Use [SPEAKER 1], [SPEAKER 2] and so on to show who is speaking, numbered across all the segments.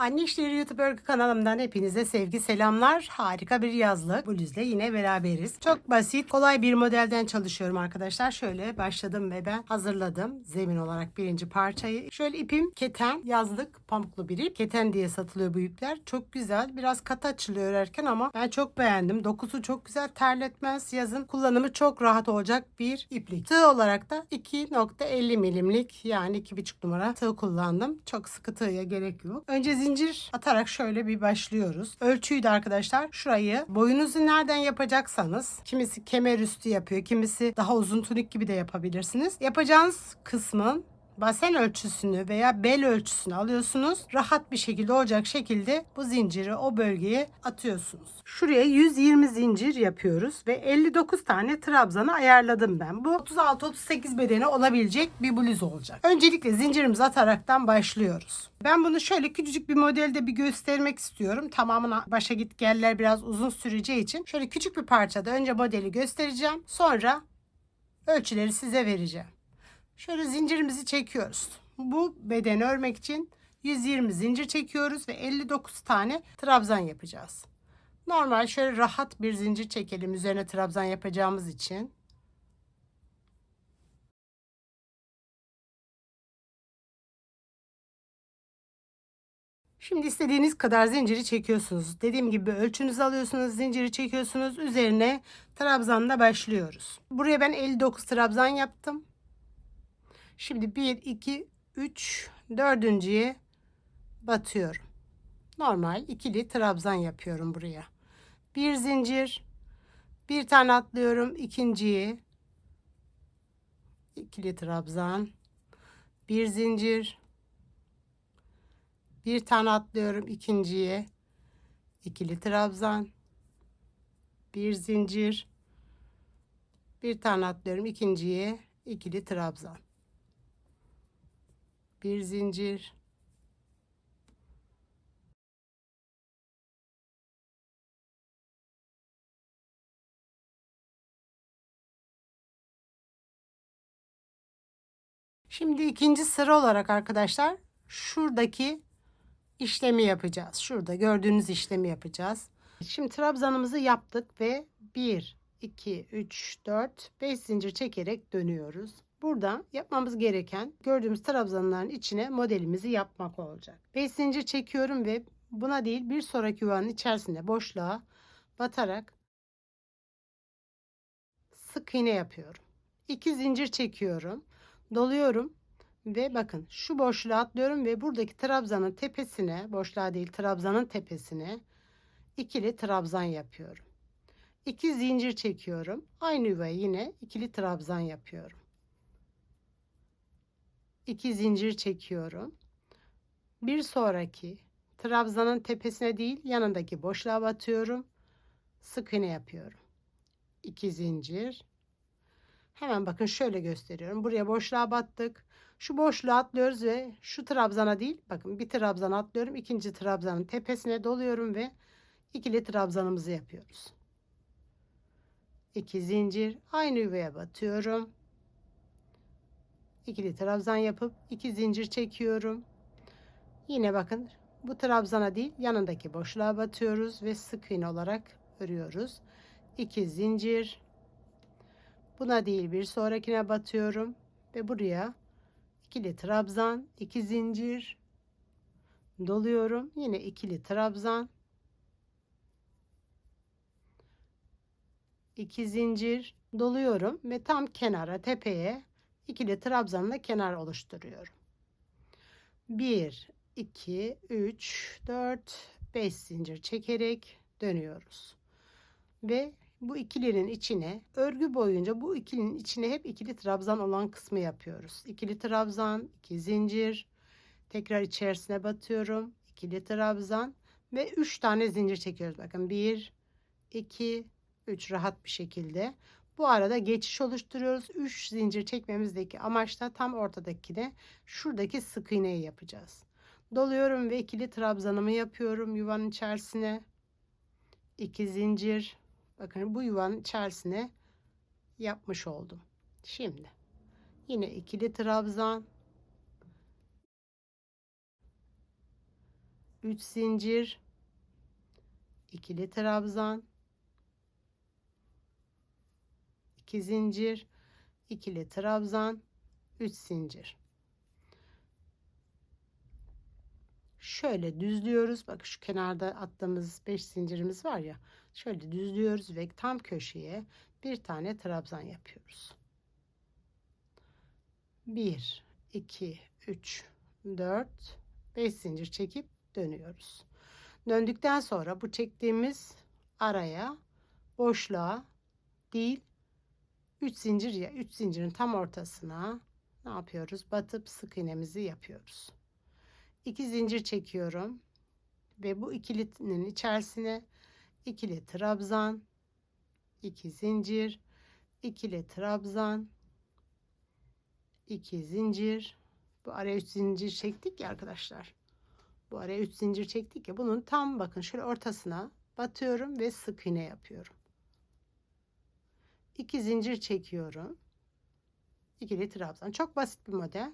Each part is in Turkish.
[SPEAKER 1] Anne İşleri YouTube Örgü kanalımdan hepinize sevgi selamlar. Harika bir yazlık bu yüzden yine beraberiz. Çok basit, kolay bir modelden çalışıyorum arkadaşlar. Şöyle başladım ve ben hazırladım zemin olarak birinci parçayı. Şöyle ipim keten, yazlık, pamuklu bir ip. Keten diye satılıyor bu ipler. Çok güzel. Biraz kat açılıyor erken ama ben çok beğendim. Dokusu çok güzel, terletmez. Yazın kullanımı çok rahat olacak bir iplik. Tığ olarak da 2.50 milimlik yani 2,5 numara tığ kullandım. Çok sıkı tığya gerek yok. Önce zincir zincir atarak şöyle bir başlıyoruz. Ölçüyü de arkadaşlar şurayı boyunuzu nereden yapacaksanız kimisi kemer üstü yapıyor, kimisi daha uzun tunik gibi de yapabilirsiniz. Yapacağınız kısmın basen ölçüsünü veya bel ölçüsünü alıyorsunuz. Rahat bir şekilde olacak şekilde bu zinciri o bölgeye atıyorsunuz. Şuraya 120 zincir yapıyoruz ve 59 tane trabzanı ayarladım ben. Bu 36-38 bedeni olabilecek bir bluz olacak. Öncelikle zincirimizi ataraktan başlıyoruz. Ben bunu şöyle küçücük bir modelde bir göstermek istiyorum. Tamamına başa git geller biraz uzun süreceği için şöyle küçük bir parçada önce modeli göstereceğim. Sonra ölçüleri size vereceğim. Şöyle zincirimizi çekiyoruz. Bu beden örmek için 120 zincir çekiyoruz ve 59 tane trabzan yapacağız. Normal şöyle rahat bir zincir çekelim üzerine trabzan yapacağımız için. Şimdi istediğiniz kadar zinciri çekiyorsunuz. Dediğim gibi ölçünüzü alıyorsunuz, zinciri çekiyorsunuz. Üzerine trabzanla başlıyoruz. Buraya ben 59 trabzan yaptım. Şimdi 1, 2, 3, dördüncüye batıyorum. Normal ikili trabzan yapıyorum buraya. Bir zincir, bir tane atlıyorum ikinciyi. İkili trabzan. Bir zincir. Bir tane atlıyorum ikinciye. ikili trabzan. Bir zincir. Bir tane atlıyorum ikinciye. ikili trabzan bir zincir Şimdi ikinci sıra olarak arkadaşlar şuradaki işlemi yapacağız. Şurada gördüğünüz işlemi yapacağız. Şimdi trabzanımızı yaptık ve 1 2 3 4 5 zincir çekerek dönüyoruz. Burada yapmamız gereken gördüğümüz trabzanların içine modelimizi yapmak olacak. 5 zincir çekiyorum ve buna değil bir sonraki yuvanın içerisinde boşluğa batarak sık iğne yapıyorum. 2 zincir çekiyorum. Doluyorum ve bakın şu boşluğa atlıyorum ve buradaki trabzanın tepesine boşluğa değil trabzanın tepesine ikili trabzan yapıyorum. 2 zincir çekiyorum. Aynı yuvaya yine ikili trabzan yapıyorum. 2 zincir çekiyorum. Bir sonraki trabzanın tepesine değil yanındaki boşluğa batıyorum. Sık iğne yapıyorum. İki zincir. Hemen bakın şöyle gösteriyorum. Buraya boşluğa battık. Şu boşluğa atlıyoruz ve şu trabzana değil bakın bir trabzan atlıyorum. ikinci trabzanın tepesine doluyorum ve ikili trabzanımızı yapıyoruz. İki zincir aynı yuvaya batıyorum ikili trabzan yapıp iki zincir çekiyorum. Yine bakın bu trabzana değil yanındaki boşluğa batıyoruz ve sık iğne olarak örüyoruz. İki zincir. Buna değil bir sonrakine batıyorum ve buraya ikili trabzan, iki zincir doluyorum. Yine ikili trabzan. iki zincir doluyorum ve tam kenara tepeye ikili trabzanla kenar oluşturuyorum. 1 2 3 4 5 zincir çekerek dönüyoruz. Ve bu ikilinin içine örgü boyunca bu ikilinin içine hep ikili trabzan olan kısmı yapıyoruz. İkili trabzan, iki zincir, tekrar içerisine batıyorum. İkili trabzan ve 3 tane zincir çekiyoruz. Bakın 1 2 3 rahat bir şekilde. Bu arada geçiş oluşturuyoruz. 3 zincir çekmemizdeki amaç da tam ortadaki de şuradaki sık iğneyi yapacağız. Doluyorum ve ikili trabzanımı yapıyorum yuvanın içerisine. 2 zincir. Bakın bu yuvanın içerisine yapmış oldum. Şimdi yine ikili trabzan 3 zincir ikili trabzan 2 zincir, ikili trabzan, 3 zincir. Şöyle düzlüyoruz. Bak şu kenarda attığımız 5 zincirimiz var ya. Şöyle düzlüyoruz ve tam köşeye bir tane trabzan yapıyoruz. 1 2 3 4 5 zincir çekip dönüyoruz. Döndükten sonra bu çektiğimiz araya boşluğa değil 3 zincir ya 3 zincirin tam ortasına ne yapıyoruz? Batıp sık iğnemizi yapıyoruz. 2 zincir çekiyorum ve bu ikilinin içerisine ikili trabzan, 2 zincir, ikili trabzan, 2 zincir. Bu araya 3 zincir çektik ya arkadaşlar. Bu araya 3 zincir çektik ya bunun tam bakın şöyle ortasına batıyorum ve sık iğne yapıyorum. 2 zincir çekiyorum. İkili trabzan. Çok basit bir model.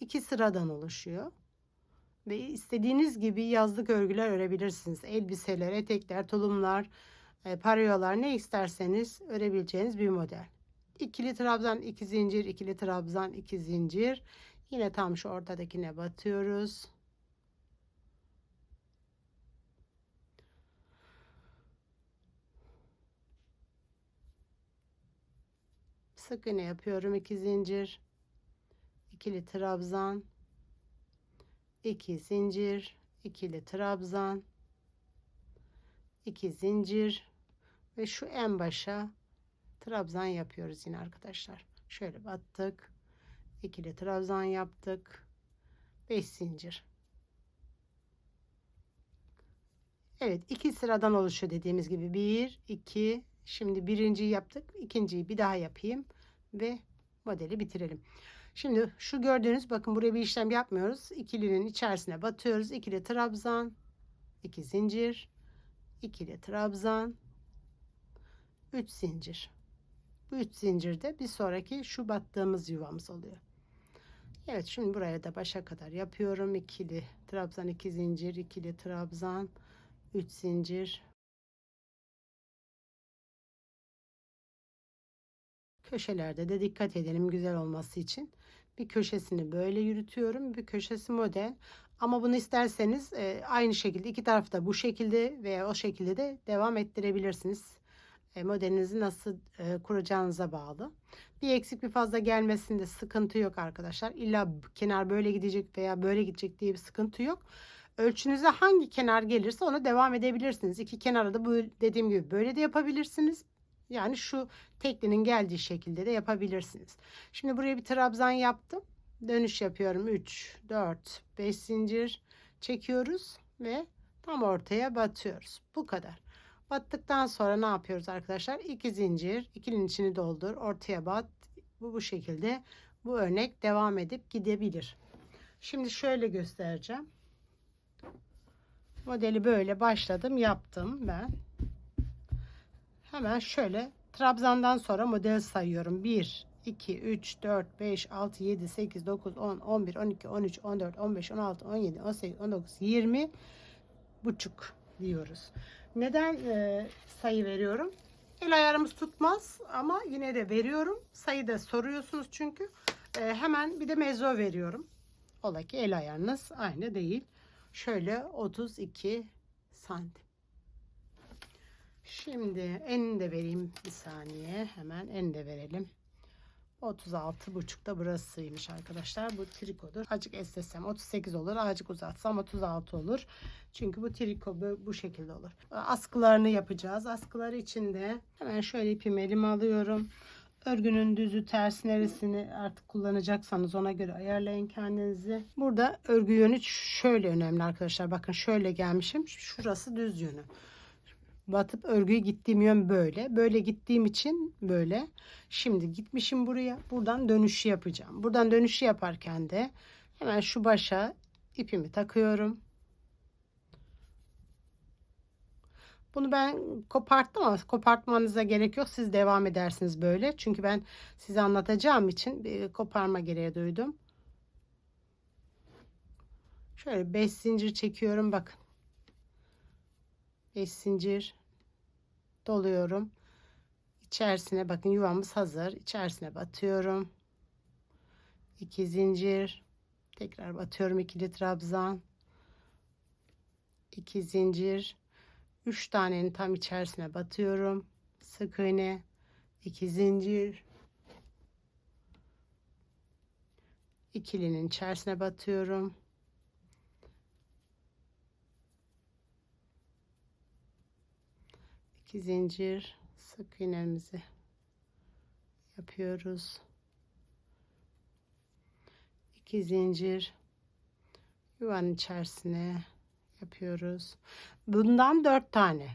[SPEAKER 1] İki sıradan oluşuyor. Ve istediğiniz gibi yazlık örgüler örebilirsiniz. Elbiseler, etekler, tulumlar, e, pariyolar, ne isterseniz örebileceğiniz bir model. İkili trabzan, iki zincir, ikili trabzan, iki zincir. Yine tam şu ortadakine batıyoruz. sık iğne yapıyorum 2 zincir ikili trabzan 2 zincir ikili trabzan 2 zincir ve şu en başa trabzan yapıyoruz yine arkadaşlar şöyle battık ikili trabzan yaptık 5 zincir Evet iki sıradan oluşuyor dediğimiz gibi 1 2 Şimdi birinciyi yaptık. ikinciyi bir daha yapayım ve modeli bitirelim. Şimdi şu gördüğünüz bakın buraya bir işlem yapmıyoruz. İkilinin içerisine batıyoruz. İkili trabzan, iki zincir, ikili trabzan, üç zincir. Bu üç zincirde bir sonraki şu battığımız yuvamız oluyor. Evet şimdi buraya da başa kadar yapıyorum. ikili trabzan, iki zincir, ikili trabzan, üç zincir, Köşelerde de dikkat edelim güzel olması için. Bir köşesini böyle yürütüyorum. Bir köşesi model. Ama bunu isterseniz e, aynı şekilde iki tarafta bu şekilde veya o şekilde de devam ettirebilirsiniz. E, modelinizi nasıl e, kuracağınıza bağlı. Bir eksik bir fazla gelmesinde sıkıntı yok arkadaşlar. İlla kenar böyle gidecek veya böyle gidecek diye bir sıkıntı yok. Ölçünüze hangi kenar gelirse ona devam edebilirsiniz. İki kenara da bu dediğim gibi böyle de yapabilirsiniz. Yani şu teklinin geldiği şekilde de yapabilirsiniz. Şimdi buraya bir trabzan yaptım. Dönüş yapıyorum. 3, 4, 5 zincir çekiyoruz ve tam ortaya batıyoruz. Bu kadar. Battıktan sonra ne yapıyoruz arkadaşlar? 2 zincir, ikilinin içini doldur, ortaya bat. Bu bu şekilde bu örnek devam edip gidebilir. Şimdi şöyle göstereceğim. Modeli böyle başladım, yaptım ben hemen şöyle trabzandan sonra model sayıyorum. 1, 2, 3, 4, 5, 6, 7, 8, 9, 10, 11, 12, 13, 14, 15, 16, 17, 18, 19, 20 buçuk diyoruz. Neden e, sayı veriyorum? El ayarımız tutmaz ama yine de veriyorum. Sayı da soruyorsunuz çünkü. E, hemen bir de mezo veriyorum. Ola ki el ayarınız aynı değil. Şöyle 32 santim. Şimdi en de vereyim bir saniye. Hemen en de verelim. 36 buçukta burasıymış arkadaşlar. Bu trikodur. Acık esnesem 38 olur. Acık uzatsam 36 olur. Çünkü bu triko bu şekilde olur. Askılarını yapacağız. Askıları içinde hemen şöyle ipimi elime alıyorum. Örgünün düzü ters neresini artık kullanacaksanız ona göre ayarlayın kendinizi. Burada örgü yönü şöyle önemli arkadaşlar. Bakın şöyle gelmişim. Şurası düz yönü batıp örgüye gittiğim yön böyle. Böyle gittiğim için böyle. Şimdi gitmişim buraya. Buradan dönüşü yapacağım. Buradan dönüşü yaparken de hemen şu başa ipimi takıyorum. Bunu ben koparttım ama kopartmanıza gerek yok. Siz devam edersiniz böyle. Çünkü ben size anlatacağım için bir koparma gereği duydum. Şöyle 5 zincir çekiyorum. Bakın 5 zincir doluyorum. İçerisine bakın yuvamız hazır. İçerisine batıyorum. 2 zincir. Tekrar batıyorum ikili trabzan. 2 zincir. 3 tanenin tam içerisine batıyorum. Sık iğne. 2 zincir. ikilinin içerisine batıyorum. 2 zincir sık iğnemizi yapıyoruz. 2 zincir yuvanın içerisine yapıyoruz. Bundan 4 tane.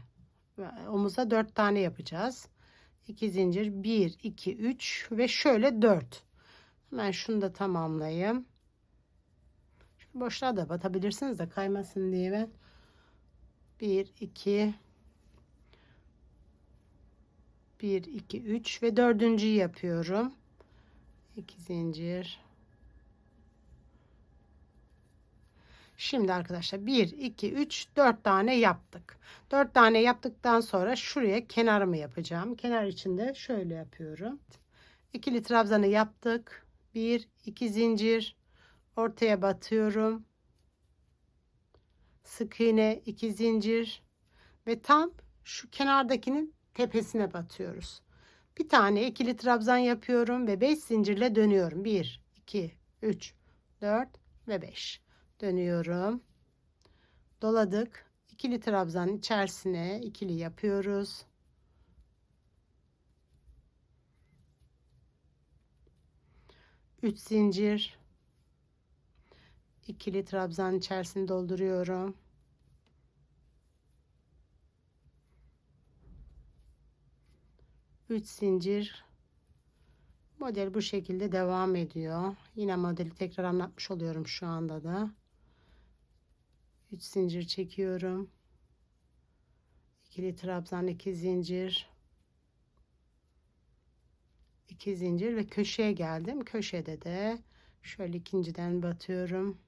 [SPEAKER 1] Omuza 4 tane yapacağız. 2 zincir 1 2 3 ve şöyle 4. Hemen şunu da tamamlayayım. Şu boşluğa da batabilirsiniz de kaymasın diye ben 1 2 1 2 3 ve dördüncüyü yapıyorum 2 zincir Şimdi arkadaşlar 1 2 3 4 tane yaptık 4 tane yaptıktan sonra şuraya kenarımı yapacağım kenar içinde şöyle yapıyorum İkili trabzanı yaptık 1 2 zincir ortaya batıyorum sık iğne 2 zincir ve tam şu kenardakinin tepesine batıyoruz. Bir tane ikili trabzan yapıyorum ve 5 zincirle dönüyorum. 1, 2, 3, 4 ve 5. Dönüyorum. Doladık. İkili trabzanın içerisine ikili yapıyoruz. Üç zincir. ikili trabzan içerisini dolduruyorum. 3 zincir model bu şekilde devam ediyor. Yine modeli tekrar anlatmış oluyorum şu anda da. 3 zincir çekiyorum. İkili trabzan 2 zincir. 2 zincir ve köşeye geldim. Köşede de şöyle ikinciden batıyorum.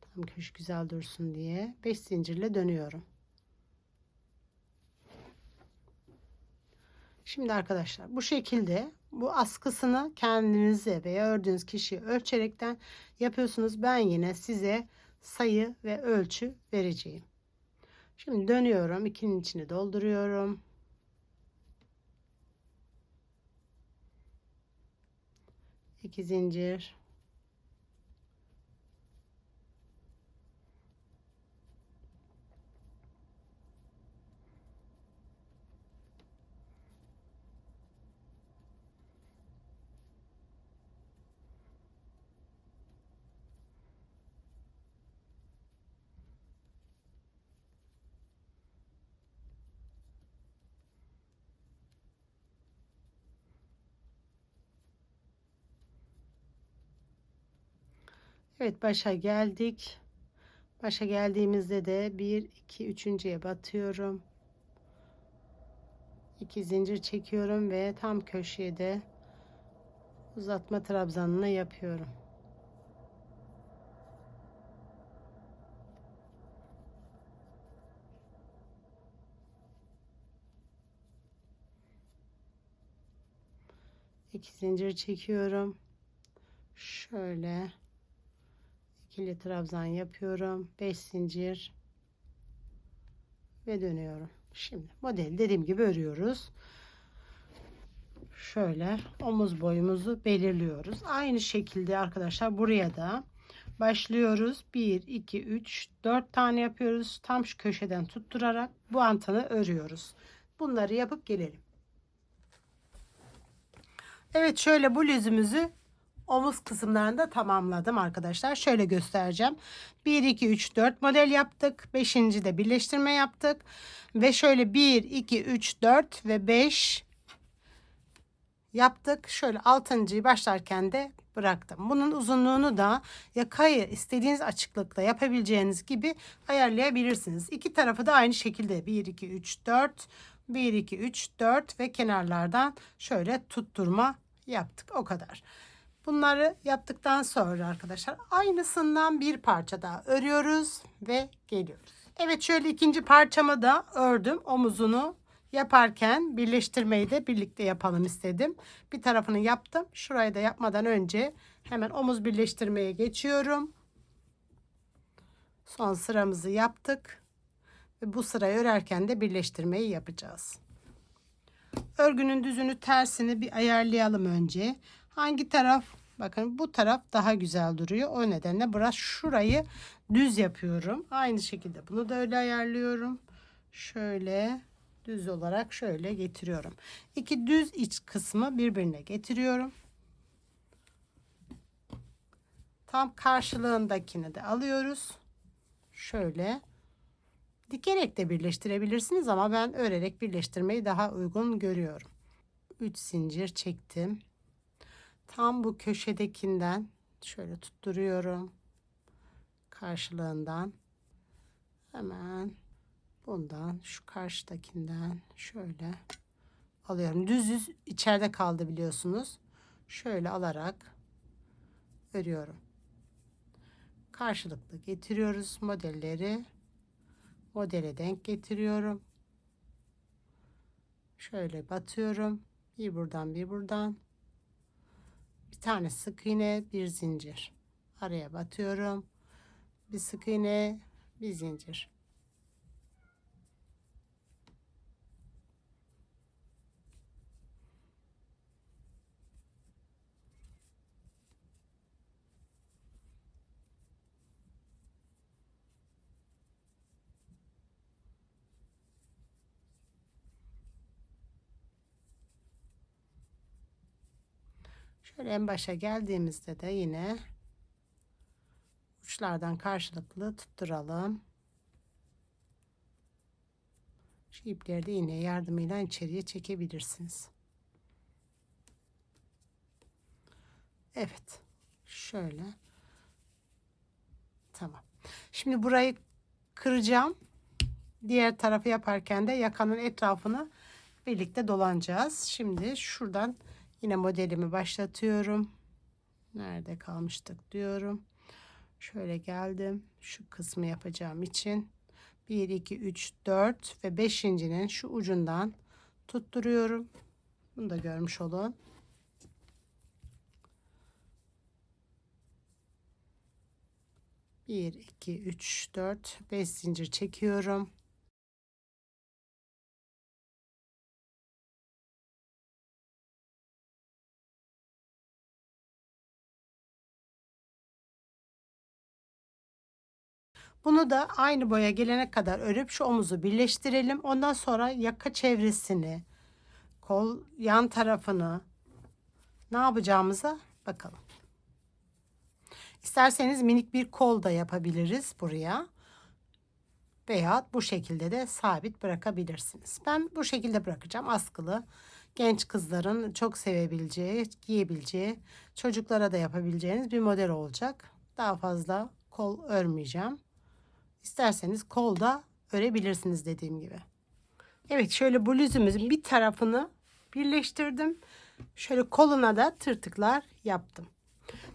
[SPEAKER 1] Tam köşe güzel dursun diye 5 zincirle dönüyorum. Şimdi arkadaşlar bu şekilde bu askısını kendinize veya ördüğünüz kişiyi ölçerekten yapıyorsunuz. Ben yine size sayı ve ölçü vereceğim. Şimdi dönüyorum. ikinin içini dolduruyorum. İki zincir. Evet başa geldik. Başa geldiğimizde de 1 2 3.ye batıyorum. 2 zincir çekiyorum ve tam köşeye de uzatma trabzanını yapıyorum. İki zincir çekiyorum. Şöyle ikili trabzan yapıyorum 5 zincir ve dönüyorum şimdi model dediğim gibi örüyoruz şöyle omuz boyumuzu belirliyoruz aynı şekilde arkadaşlar buraya da başlıyoruz 1 2 3 4 tane yapıyoruz tam şu köşeden tutturarak bu antanı örüyoruz bunları yapıp gelelim Evet şöyle bu bluzumuzu omuz kısımlarını da tamamladım arkadaşlar. Şöyle göstereceğim. 1, 2, 3, 4 model yaptık. 5. de birleştirme yaptık. Ve şöyle 1, 2, 3, 4 ve 5 yaptık. Şöyle 6.yı başlarken de bıraktım. Bunun uzunluğunu da yakayı istediğiniz açıklıkla yapabileceğiniz gibi ayarlayabilirsiniz. İki tarafı da aynı şekilde 1, 2, 3, 4 1, 2, 3, 4 ve kenarlardan şöyle tutturma yaptık. O kadar. Bunları yaptıktan sonra arkadaşlar aynısından bir parça daha örüyoruz ve geliyoruz. Evet şöyle ikinci parçamı da ördüm. Omuzunu yaparken birleştirmeyi de birlikte yapalım istedim. Bir tarafını yaptım. Şurayı da yapmadan önce hemen omuz birleştirmeye geçiyorum. Son sıramızı yaptık. Ve bu sırayı örerken de birleştirmeyi yapacağız. Örgünün düzünü tersini bir ayarlayalım önce. Hangi taraf? Bakın bu taraf daha güzel duruyor. O nedenle biraz şurayı düz yapıyorum. Aynı şekilde bunu da öyle ayarlıyorum. Şöyle düz olarak şöyle getiriyorum. İki düz iç kısmı birbirine getiriyorum. Tam karşılığındakini de alıyoruz. Şöyle dikerek de birleştirebilirsiniz ama ben örerek birleştirmeyi daha uygun görüyorum. 3 zincir çektim. Tam bu köşedekinden şöyle tutturuyorum. Karşılığından. Hemen bundan şu karşıdakinden şöyle alıyorum. Düz düz içeride kaldı biliyorsunuz. Şöyle alarak örüyorum. Karşılıklı getiriyoruz modelleri. Modele denk getiriyorum. Şöyle batıyorum. Bir buradan bir buradan tane sık iğne bir zincir araya batıyorum bir sık iğne bir zincir Şöyle en başa geldiğimizde de yine uçlardan karşılıklı tutturalım. Şu ipleri de iğne yardımıyla içeriye çekebilirsiniz. Evet. Şöyle. Tamam. Şimdi burayı kıracağım. Diğer tarafı yaparken de yakanın etrafını birlikte dolanacağız. Şimdi şuradan Yine modelimi başlatıyorum. Nerede kalmıştık diyorum. Şöyle geldim. Şu kısmı yapacağım için 1 2 3 4 ve 5.'nin şu ucundan tutturuyorum. Bunu da görmüş olun. Bir, iki, üç, dört, beş zincir çekiyorum. Bunu da aynı boya gelene kadar örüp şu omuzu birleştirelim. Ondan sonra yaka çevresini, kol yan tarafını ne yapacağımıza bakalım. İsterseniz minik bir kol da yapabiliriz buraya. Veya bu şekilde de sabit bırakabilirsiniz. Ben bu şekilde bırakacağım askılı. Genç kızların çok sevebileceği, giyebileceği, çocuklara da yapabileceğiniz bir model olacak. Daha fazla kol örmeyeceğim. İsterseniz kolda örebilirsiniz dediğim gibi. Evet şöyle bluzumuzun bir tarafını birleştirdim. Şöyle koluna da tırtıklar yaptım.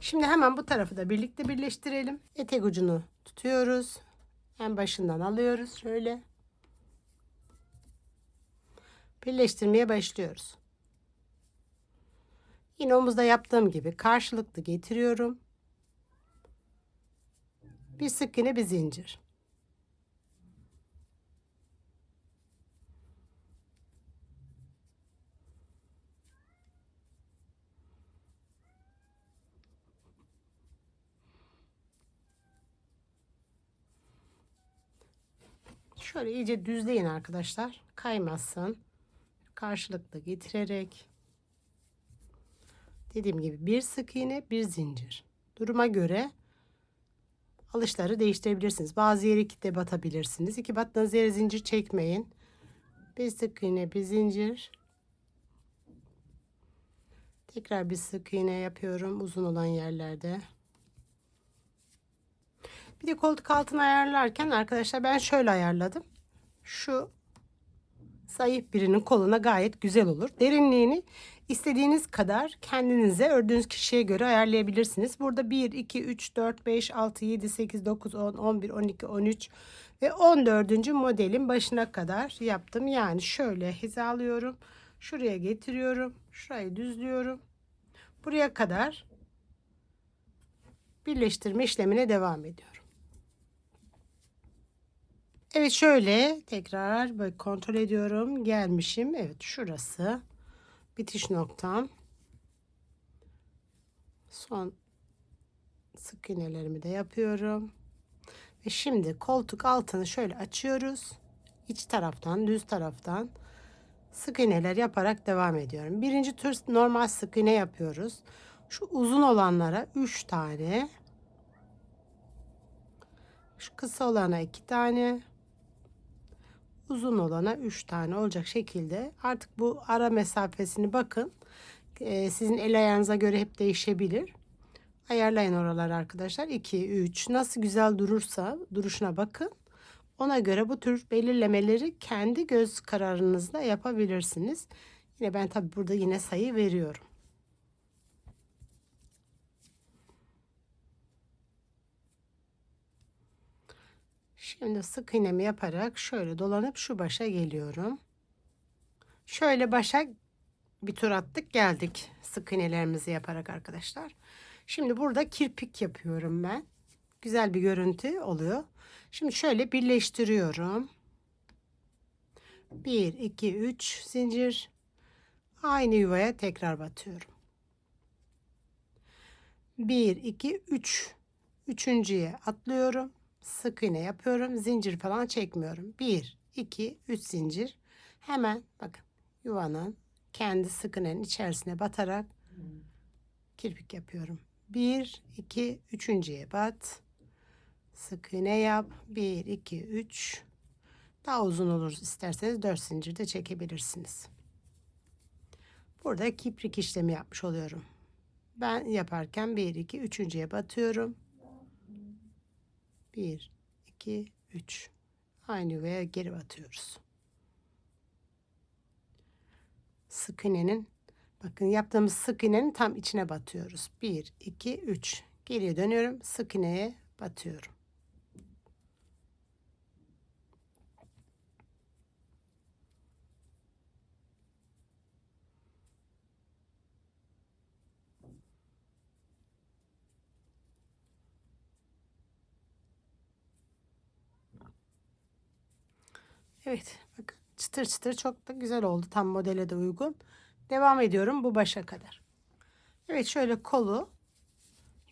[SPEAKER 1] Şimdi hemen bu tarafı da birlikte birleştirelim. Etek ucunu tutuyoruz. En başından alıyoruz şöyle. Birleştirmeye başlıyoruz. Yine omuzda yaptığım gibi karşılıklı getiriyorum. Bir sık iğne bir zincir. Şöyle iyice düzleyin arkadaşlar. Kaymasın. Karşılıklı getirerek. Dediğim gibi bir sık iğne bir zincir. Duruma göre alışları değiştirebilirsiniz. Bazı yeri de batabilirsiniz. İki battığınız yere zincir çekmeyin. Bir sık iğne bir zincir. Tekrar bir sık iğne yapıyorum uzun olan yerlerde. Bir de koltuk altını ayarlarken arkadaşlar ben şöyle ayarladım. Şu zayıf birinin koluna gayet güzel olur. Derinliğini istediğiniz kadar kendinize ördüğünüz kişiye göre ayarlayabilirsiniz. Burada 1, 2, 3, 4, 5, 6, 7, 8, 9, 10, 11, 12, 13 ve 14. modelin başına kadar yaptım. Yani şöyle hizalıyorum. Şuraya getiriyorum. Şurayı düzlüyorum. Buraya kadar birleştirme işlemine devam ediyorum. Evet şöyle tekrar böyle kontrol ediyorum. Gelmişim. Evet şurası. Bitiş noktam. Son sık iğnelerimi de yapıyorum. Ve şimdi koltuk altını şöyle açıyoruz. İç taraftan, düz taraftan sık iğneler yaparak devam ediyorum. Birinci tür normal sık iğne yapıyoruz. Şu uzun olanlara 3 tane. Şu kısa olana 2 tane uzun olana 3 tane olacak şekilde artık bu ara mesafesini bakın ee, sizin el ayağınıza göre hep değişebilir ayarlayın oralar arkadaşlar 2 3 nasıl güzel durursa duruşuna bakın ona göre bu tür belirlemeleri kendi göz kararınızla yapabilirsiniz yine ben tabi burada yine sayı veriyorum Şimdi sık iğnemi yaparak şöyle dolanıp şu başa geliyorum. Şöyle başa bir tur attık geldik sık iğnelerimizi yaparak arkadaşlar. Şimdi burada kirpik yapıyorum ben. Güzel bir görüntü oluyor. Şimdi şöyle birleştiriyorum. 1 2 3 zincir aynı yuvaya tekrar batıyorum. 1 2 3 üçüncüye atlıyorum sık iğne yapıyorum. Zincir falan çekmiyorum. 1, 2, 3 zincir. Hemen bakın yuvanın kendi sık iğnenin içerisine batarak kirpik yapıyorum. 1, 2, 3.ye bat. Sık iğne yap. 1, 2, 3. Daha uzun olur isterseniz 4 zincir de çekebilirsiniz. Burada kiprik işlemi yapmış oluyorum. Ben yaparken 1, 2, 3.ye batıyorum. 1, 2, 3. Aynı yuvaya geri batıyoruz. Sık iğnenin bakın yaptığımız sık iğnenin tam içine batıyoruz. 1, 2, 3. Geriye dönüyorum. Sık iğneye batıyorum. Evet bakın çıtır çıtır çok da güzel oldu. Tam modele de uygun. Devam ediyorum bu başa kadar. Evet şöyle kolu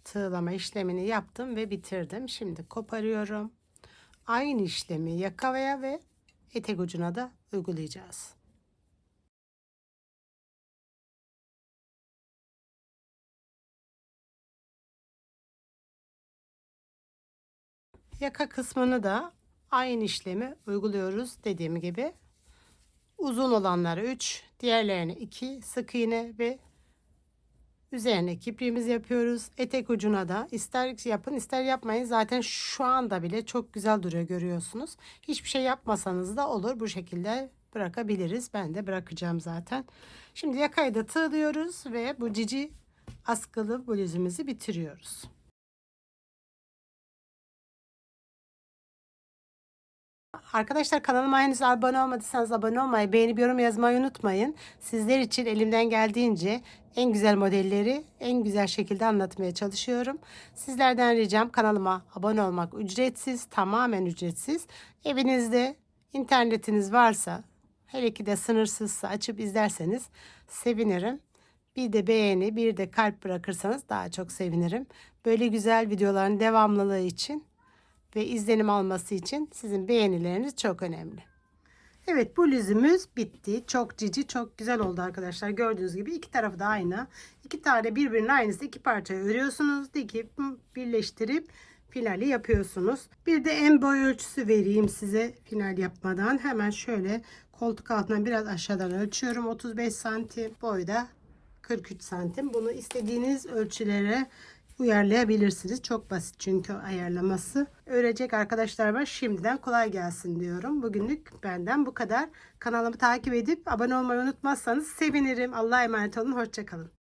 [SPEAKER 1] tığlama işlemini yaptım ve bitirdim. Şimdi koparıyorum. Aynı işlemi yakavaya ve etek ucuna da uygulayacağız. Yaka kısmını da aynı işlemi uyguluyoruz dediğim gibi. Uzun olanlara 3, diğerlerine 2 sık iğne ve üzerine kipriğimizi yapıyoruz. Etek ucuna da ister yapın ister yapmayın. Zaten şu anda bile çok güzel duruyor görüyorsunuz. Hiçbir şey yapmasanız da olur. Bu şekilde bırakabiliriz. Ben de bırakacağım zaten. Şimdi yakayı da tığlıyoruz ve bu cici askılı bluzumuzu bitiriyoruz. Arkadaşlar kanalıma henüz abone olmadıysanız abone olmayı, beğenip yorum yazmayı unutmayın. Sizler için elimden geldiğince en güzel modelleri en güzel şekilde anlatmaya çalışıyorum. Sizlerden ricam kanalıma abone olmak ücretsiz, tamamen ücretsiz. Evinizde internetiniz varsa, hele ki de sınırsızsa açıp izlerseniz sevinirim. Bir de beğeni, bir de kalp bırakırsanız daha çok sevinirim. Böyle güzel videoların devamlılığı için ve izlenim alması için sizin beğenileriniz çok önemli. Evet bu lüzümüz bitti. Çok cici çok güzel oldu arkadaşlar. Gördüğünüz gibi iki tarafı da aynı. İki tane birbirinin aynısı iki parçaya örüyorsunuz. Dikip birleştirip finali yapıyorsunuz. Bir de en boy ölçüsü vereyim size final yapmadan. Hemen şöyle koltuk altından biraz aşağıdan ölçüyorum. 35 santim boyda 43 santim. Bunu istediğiniz ölçülere uyarlayabilirsiniz. Çok basit çünkü ayarlaması. Öğrenecek arkadaşlar var. Şimdiden kolay gelsin diyorum. Bugünlük benden bu kadar. Kanalımı takip edip abone olmayı unutmazsanız sevinirim. Allah'a emanet olun. Hoşçakalın.